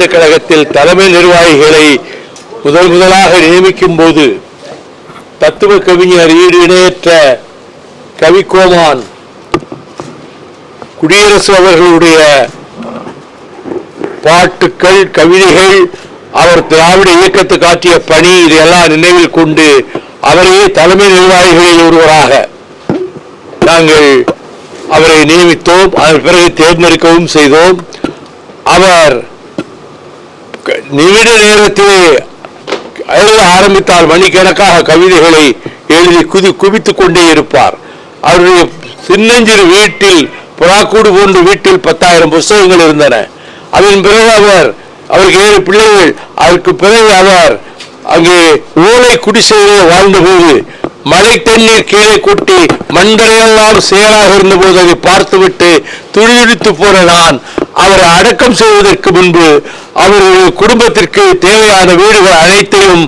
முன்னேற்றக் கழகத்தில் தலைமை நிர்வாகிகளை முதல் முதலாக நியமிக்கும் போது தத்துவ கவிஞர் ஈடு இணையற்ற கவிக்கோமான் குடியரசு அவர்களுடைய பாட்டுக்கள் கவிதைகள் அவர் திராவிட இயக்கத்துக்கு ஆற்றிய பணி இதையெல்லாம் நினைவில் கொண்டு அவரையே தலைமை நிர்வாகிகளில் ஒருவராக நாங்கள் அவரை நியமித்தோம். அதன் பிறகு தேர்ந்தெடுக்கவும் செய்தோம். அவர் நிமிட நேரத்திலே எழுத ஆரம்பித்தால் மணிக்கணக்காக கவிதைகளை எழுதி குதி குவித்து கொண்டே இருப்பார். அவருடைய சின்னஞ்சிறு வீட்டில் புறாக்கூடு போன்ற வீட்டில் பத்தாயிரம் புஸ்தகங்கள் இருந்தன. அதன் பிறகு அவர் அவருக்கு ஏழு பிள்ளைகள். அதற்கு பிறகு அவர் அங்கே ஓலை குடிசையிலே வாழ்ந்தபோது மழை தண்ணீர் கீழே கூட்டி மண்தரையெல்லாம் செயலாக இருந்தபோது அதை பார்த்துவிட்டு துடிதுடித்து போன நான் அவரை அடக்கம் செய்வதற்கு முன்பு அவருடைய குடும்பத்திற்கு தேவையான வீடுகள் அனைத்தையும்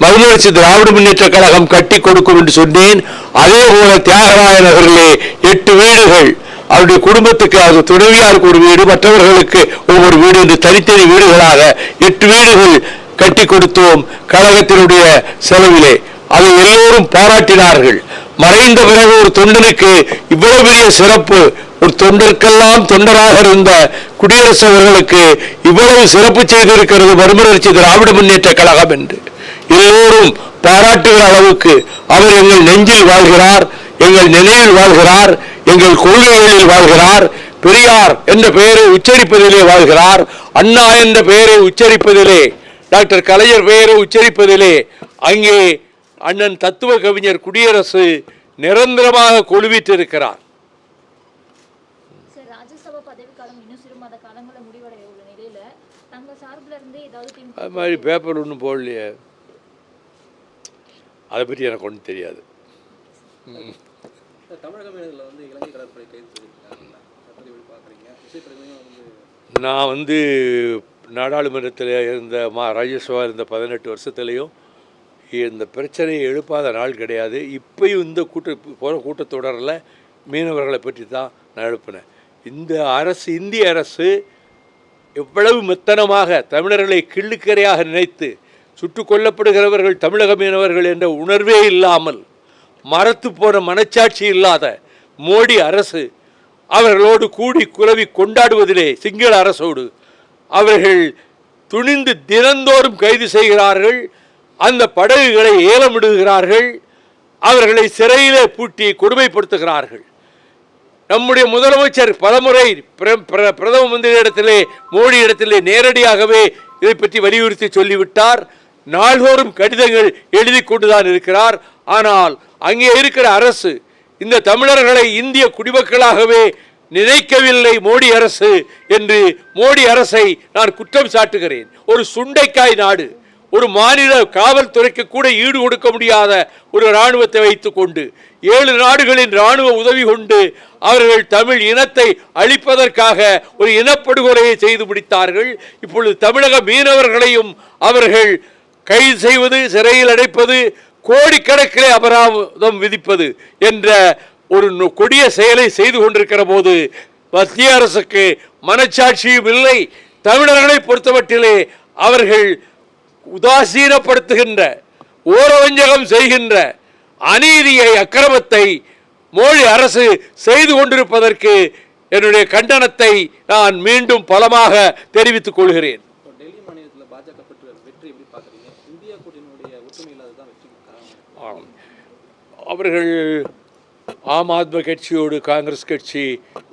மறுமலர்ச்சி திராவிட முன்னேற்ற கழகம் கட்டி கொடுக்கும் என்று சொன்னேன். அதே போல தியாகராய நகரிலே எட்டு வீடுகள். அவருடைய குடும்பத்துக்கு அது துணைவியாருக்கு ஒரு வீடு மற்றவர்களுக்கு ஒவ்வொரு வீடு என்று தனித்தனி வீடுகளாக எட்டு வீடுகள் கட்டி கொடுத்தோம் கழகத்தினுடைய செலவிலே. அதை எல்லோரும் பாராட்டினார்கள். மறைந்த பிறகு ஒரு தொண்டனுக்கு இவ்வளவு பெரிய சிறப்பு ஒரு தொண்டருக்கெல்லாம் தொண்டராக இருந்த குடியரசு அவர்களுக்கு இவ்வளவு சிறப்பு செய்திருக்கிறது மறுமலர்ச்சி திராவிட முன்னேற்ற கழகம் என்று. எல்லோரும் பாராட்டுகிற அளவுக்கு அவர் எங்கள் நெஞ்சில் வாழ்கிறார் எங்கள் நினைவில் வாழ்கிறார் எங்கள் கொள்கைகளில் வாழ்கிறார். பெரியார் என்ற பெயரை உச்சரிப்பதிலே வாழ்கிறார் அண்ணா என்ற பெயரை உச்சரிப்பதிலே டாக்டர் கலைஞர் பெயரை உச்சரிப்பதிலே அங்கே அண்ணன் தத்துவ கவிஞர் குடியரசு நிரந்தரமாக கொழுவிட்டிருக்கிறார். ஏதாவது திமுக அது மாதிரி பேப்பர் ஒன்றும் போடலையே. அதை பற்றி எனக்கு ஒன்றும் தெரியாது. நான் வந்து நாடாளுமன்றத்தில் இருந்த மா ராஜ்யசபா இருந்த பதினெட்டு வருஷத்துலேயும் இந்த பிரச்சனையை எழுப்பாத நாள் கிடையாது. இப்பயும் இந்த கூட்ட போகிற கூட்டத்தொடரில் மீனவர்களை பற்றி தான் நான் எழுப்பினேன். இந்த அரசு இந்திய அரசு எவ்வளவு மெத்தனமாக தமிழர்களை கிள்ளுக்கரையாக நினைத்து சுட்டு கொல்லப்படுகிறவர்கள் தமிழக மீனவர்கள் என்ற உணர்வே இல்லாமல் மரத்து போன மனச்சாட்சி இல்லாத மோடி அரசு அவர்களோடு கூடி குலவி கொண்டாடுவதிலே சிங்கள அரசோடு அவர்கள் துணிந்து தினந்தோறும் கைது செய்கிறார்கள். அந்த படகுகளை ஏலமிடுகிறார்கள் அவர்களை சிறையிலே பூட்டி கொடுமைப்படுத்துகிறார்கள். நம்முடைய முதலமைச்சர் பலமுறை பிர- பிரதம மந்திரி இடத்திலே மோடி இடத்திலே நேரடியாகவே இதை பற்றி வலியுறுத்தி சொல்லிவிட்டார். நாள்தோறும் கடிதங்கள் எழுதி கொண்டுதான் இருக்கிறார். ஆனால் அங்கே இருக்கிற அரசு இந்த தமிழர்களை இந்திய குடிமக்களாகவே நினைக்கவில்லை மோடி அரசு என்று மோடி அரசை நான் குற்றம் சாட்டுகிறேன். ஒரு சுண்டைக்காய் நாடு ஒரு மாநில காவல்துறைக்கு கூட ஈடு கொடுக்க முடியாத ஒரு இராணுவத்தை வைத்துக்கொண்டு ஏழு நாடுகளின் இராணுவ உதவி கொண்டு அவர்கள் தமிழ் இனத்தை அழிப்பதற்காக ஒரு இனப்படுகொலையை செய்து முடித்தார்கள். இப்பொழுது தமிழக மீனவர்களையும் அவர்கள் கைது செய்வது சிறையில் அடைப்பது கோடிக்கணக்கிலே அபராதம் விதிப்பது என்ற ஒரு கொடிய செயலை செய்து கொண்டிருக்கிற போது மத்திய அரசுக்கு மனச்சாட்சியும் இல்லை. தமிழர்களை பொறுத்தமட்டிலே அவர்கள் உதாசீனப்படுத்துகின்ற ஓரவஞ்சகம் செய்கின்ற அநீதியை அக்கிரமத்தை மோடி அரசு செய்து கொண்டிருப்பதற்கு என்னுடைய கண்டனத்தை நான் மீண்டும் பலமாக தெரிவித்துக் கொள்கிறேன். அவர்கள் ஆம் ஆத்மி கட்சியோடு காங்கிரஸ் கட்சி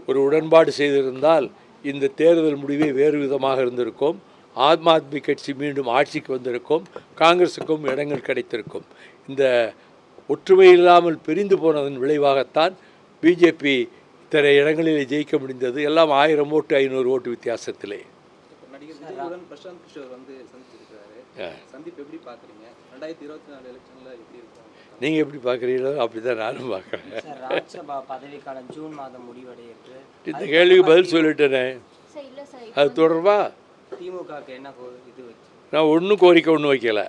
ஒரு உடன்பாடு செய்திருந்தால் இந்த தேர்தல் முடிவே வேறு விதமாக இருந்திருக்கும். ஆம் ஆத்மி கட்சி மீண்டும் ஆட்சிக்கு வந்திருக்கும் காங்கிரஸுக்கும் இடங்கள் கிடைத்திருக்கும். இந்த ஒற்றுமை இல்லாமல் பிரிந்து போனதன் விளைவாகத்தான் பிஜேபி இத்தனை இடங்களிலே ஜெயிக்க முடிந்தது. எல்லாம் ஆயிரம் ஓட்டு ஐநூறு ஓட்டு வித்தியாசத்திலே. இப்போ நடிகர் விஜயுடன் பிரசாந்த் கிஷோர் வந்து சந்திச்சிருக்காரு சந்திப்பு எப்படி நீங்கள் பார்க்குறீங்களோ அப்படி தான் நானும் பார்க்குறேன். சார் ராஜ்யசபா பதவிக்காலம் ஜூன் மாதம் முடிவடையிற்று இந்த கேள்விக்கு பதில் சொல்லிட்டேனே. சார் இல்ல சார் அது தொடர்பாக திமுகவுக்கு என்ன கோ- இது வச்சு? நான் ஒன்றும் கோரிக்கை ஒன்றும் வைக்கல.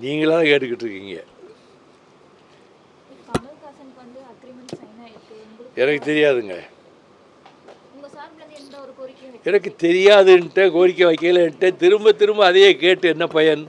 நீங்களாக தான் கேட்டுக்கிட்டு இருக்கீங்க. எனக்கு தெரியாதுங்க. உங்க சார்புல இருந்து எந்த ஒரு கோரிக்கையும் வைக்க எனக்கு தெரியாதுன்ட்டு கோரிக்கை வைக்கலன்ட்டு திரும்ப திரும்ப அதையே கேட்டு என்ன பயன்?